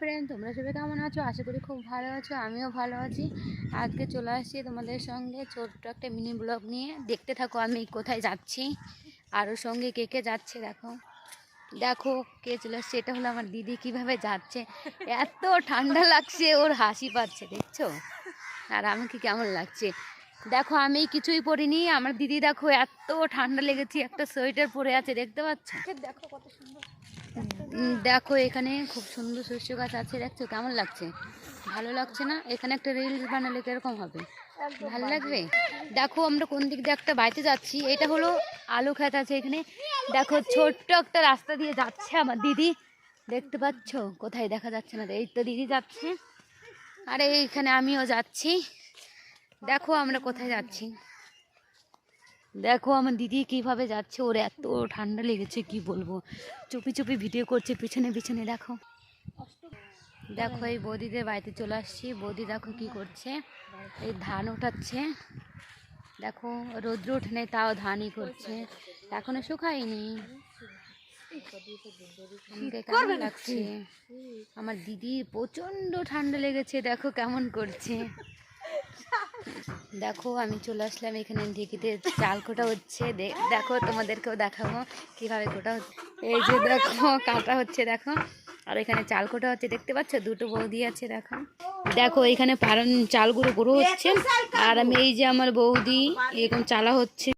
Friend তোমরা সবাই কেমন আছো? আশা করি খুব ভালো আছো, আমিও ভালো আছি। আজকে চলে আসছি তোমাদের সঙ্গে ছোট্ট একটা মিনি ব্লগ নিয়ে। দেখতে থাকো আমি কোথায় যাচ্ছি আরও সঙ্গে কে কে যাচ্ছে দেখো। দেখো কে চলে আসছে, এটা হলো আমার দিদি, কীভাবে যাচ্ছে? এত ঠান্ডা লাগছে, ওর হাসি পাচ্ছে, দেখছ? আর আমাকে কেমন লাগছে? দেখো, আমি কিছুই পরিনি, আমার দিদি দেখো এত ঠান্ডা লেগেছে, একটা সোয়েটার পরে আছে, দেখতে পাচ্ছ? দেখো কত সুন্দর। দেখো এখানে খুব সুন্দর শস্য গাছ আছে, দেখছ? কেমন লাগছে? ভালো লাগছে না? এখানে একটা রিলস বানালে কীরকম হবে? ভালো লাগবে? দেখো আমরা কোন দিক দিয়ে একটা বাড়িতে যাচ্ছি, এটা হলো আলু খেত আছে এখানে। দেখো, ছোট্ট একটা রাস্তা দিয়ে যাচ্ছে আমার দিদি। দেখতে পাচ্ছ? কোথায় দেখা যাচ্ছে না? এই তো দিদি যাচ্ছে। আর এইখানে আমিও যাচ্ছি। দেখো আমরা কোথায় যাচ্ছি। দেখো আমার দিদি কীভাবে যাচ্ছে ওর এত ঠান্ডা লেগেছে কি বলব? চুপি চুপি ভিডিও করছে পিছনে পিছনে দেখো। দেখো এই বৌদিদের বাড়িতে চলে আসছি। বৌদি দেখো কি করছে এই ধান উঠাচ্ছে দেখো রৌদ্র ওঠে নেই তাও ধানই করছে। এখনও শুকায়নি। কেমন লাগছে? আমার দিদি প্রচণ্ড ঠান্ডা লেগেছে দেখো কেমন করছে। দেখো, আমি চলে আসলাম এখানে ঢেকিতে। চাল কোটা হচ্ছে দেখো, তোমাদেরকেও দেখাবো কীভাবে কোটা হচ্ছে। এই যে দেখো, কাটা হচ্ছে, দেখো। আর এখানে চাল কোটা হচ্ছে, দেখতে পাচ্ছ? দুটো বৌদি আছে, দেখো। দেখো, এখানে পারন চালগুলো গুঁড়ো হচ্ছে। আর আমি এই যে আমার বৌদি, এরকম চালা হচ্ছে।